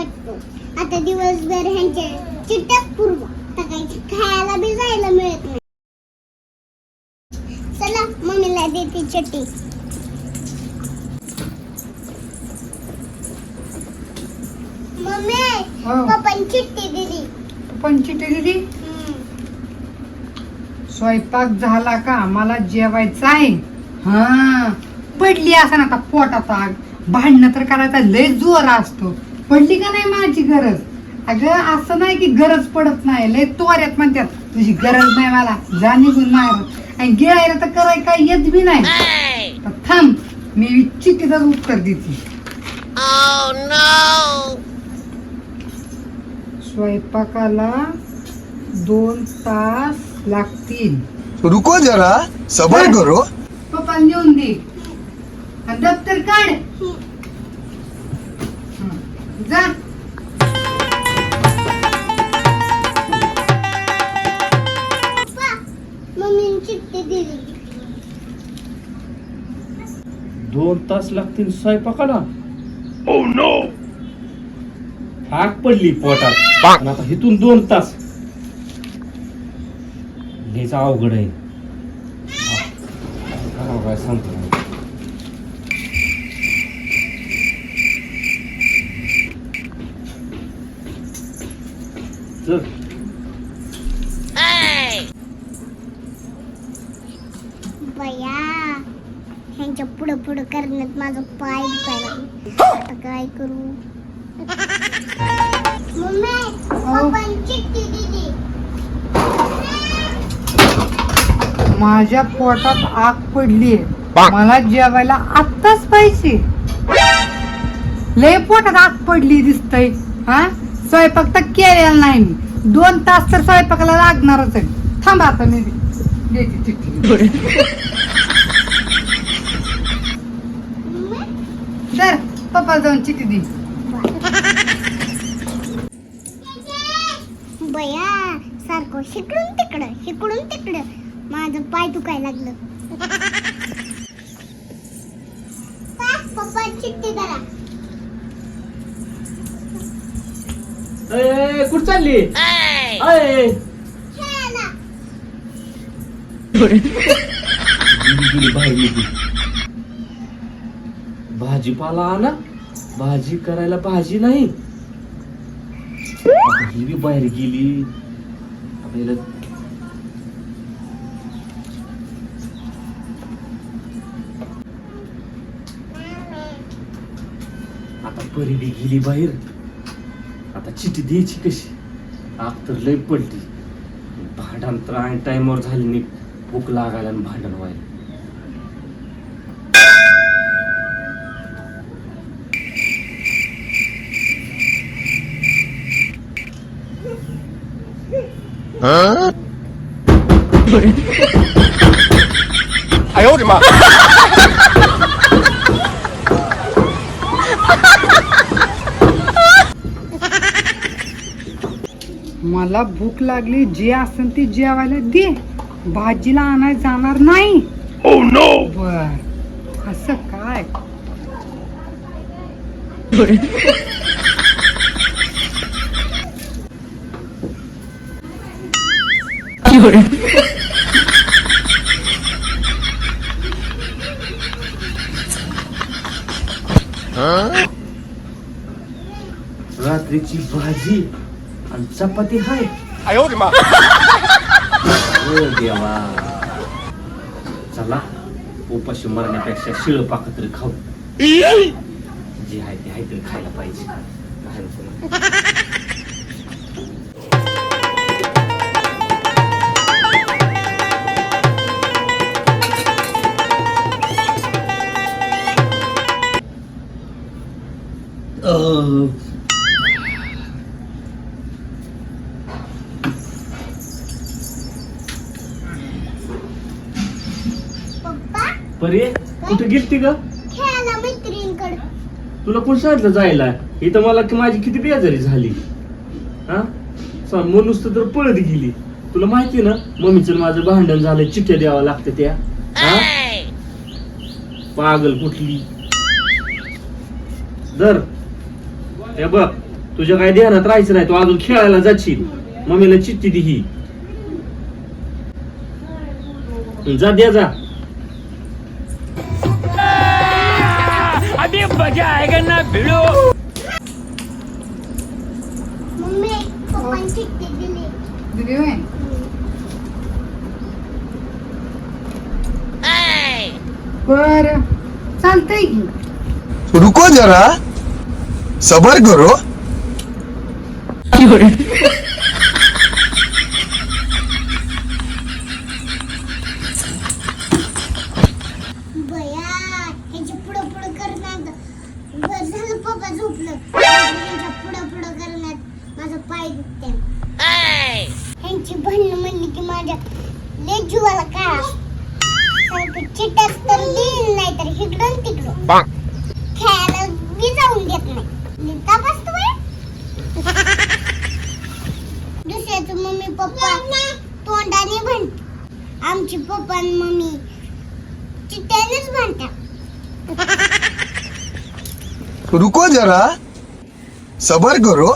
वाटतो. आता दिवसभर ह्यांच्या चिट्ट्याच पूर्व. टाकायची खायला बी जायला मिळत नाही. चला मम्मीला देते चट्टी. मम्मी हो. पप्पानी दिली. स्वयंपाक झाला का? मला जेवायचं आहे. हा. पडली असं ना आता पोटात आग. भांडणं तर करायचा लय जोर असतो. पडली का नाही माझी गरज? अगं असं नाही की गरज पडत नाही. लय तोऱ्यात म्हणतात तुझी गरज नाही मला. जा निघून मार आणि गिळायला तर कराय काय येत बी नाही. तर थांब मी चिठ्ठीचाच उत्तर देते. स्वयंपाकाला दोन तास लागतील. रुको जरा सबर करो. पप्पा लिहून दे. दप्तर काढ. जा. दोन तास लागतील स्वयंपाकाला. ओ नो आग पडली पोटात. आता इथून दोन तास. लयच अवघड आहे. सांगतो नाही. चल. बया ह्यांच्या पुढं पुढं करण्यात माझा पाय दुखायला लागला. आता काय करू? माझ्या पोटात आग पडली मला जेवायला आत्ताच पाहिजे. लय पोटात आग पडली दिसतय हा? स्वयंपाक तर केलेला नाही मी. दोन तास तर स्वयंपाकाला लागणारच आहे. थांबा आता मी देते चिठ्ठी. तर पप्पा जाऊन चिठ्ठी दे. बया सारखं शिकडून तिकडं शिकडून तिकडं. माझं पाय दुखायला लागलं. पप्पा चिट्टी करा. कुठं चालली? अय. भाजीपाला आला भाजी करायला भाजी नाही. ही बी बाहेर गेली. आता परी बी गेली बाहेर. आता चिठी द्यायची कशी? आग तर लय पडली. भांडण तर आणि टाइमवर झाली नाही भूक लागायला आणि भांडण व्हायला. मला भूक लागली जे असेल ते जेवायला दे. भाजीला आणाय जाणार नाही. बर. असं काय? रात्रीची भाजी. आणि चपाती हाय हो देवा चला उपाशी मरण्यापेक्षा शिळपाक तरी खाऊ जे आहे ते आहे तरी खायला पाहिजे परी कुठे गेलती ग? खेळायला मैत्रिणीकडे. तुला कोण सांगितलं जायला? इथं मला की माझी किती बेजारी झाली? हा? सांग मग नुसतं तर पळत गेली. तुला माहिती ना मम्मीचं आणि माझं भांडण झालं चिठ्ठ्या द्यावं लागतं त्या. हा? पागल कुठली? दर हे बघ तुझ्या काय ध्यानात राहायचं नाही तू अजून खेळायला जाशील. मम्मीला चिठ्ठी दे ही जा द्या जा. मम्मी पप्पांनी चिठ्ठी दिली दिली होय बर चालतंय की रुको जरा सबर करो ह्यांची भांडणं म्हणली की माझ्या लय जीवाला काय सारखं चिट्यात तर देईल नाही तर इकडून तिकडून खेळायला बी जाऊन देत नाही. लिहिता बसतो बाई? दुसऱ्याचं मम्मी पप्पा तोंडाने भांडत आमची पप्पा आणि मम्मी चिट्ट्यानेच भांडतात. रुको जरा. सबर करो.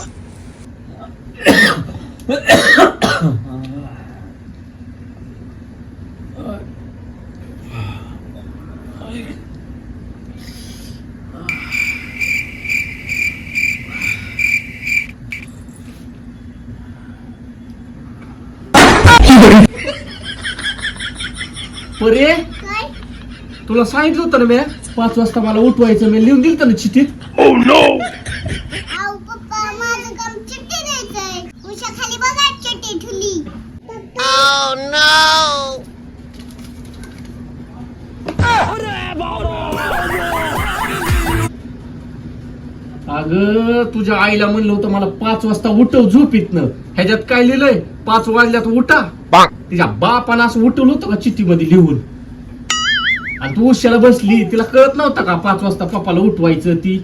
परे तुला सांगितलं होतं ना मी पाच वाजता मला उठवायचं मी लिहून दिलं ना चिठ्ठीत आऊ पप्पा माझं काम चिट्टी खाली बघा चिट्टी ठुली अगं तुझ्या आईला म्हणलं होतं मला पाच वाजता उठव झोपीतनं ह्याच्यात काय लिहिलंय? पाच वाजल्यात उठा. तिच्या बापानं असं उठवलं होतं का चिठ्ठीमध्ये लिहून? आणि तू उशाला बसली तिला कळत नव्हतं का पाच वाजता पप्पाला उठवायचं ती?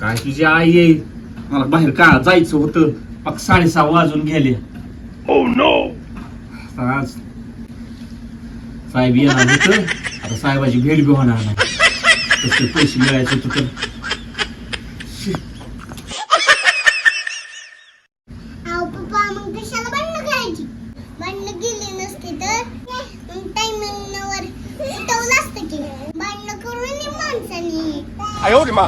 काय तुझी आई आहे? मला बाहेर का जायचं होतं पक साडेसहा वाजून गेले आज साहेब येणार होतं आता साहेबाची भेट बी होणार नाही तसे पैसे मिळायचे होते तर आऊ पप्पा मग कशाला भांडणं करायची भांडणं गेली नसती तर मग टायमिंगवर उठवलं असतं की भांडणं करून ये माणसाने 哎呦我的妈！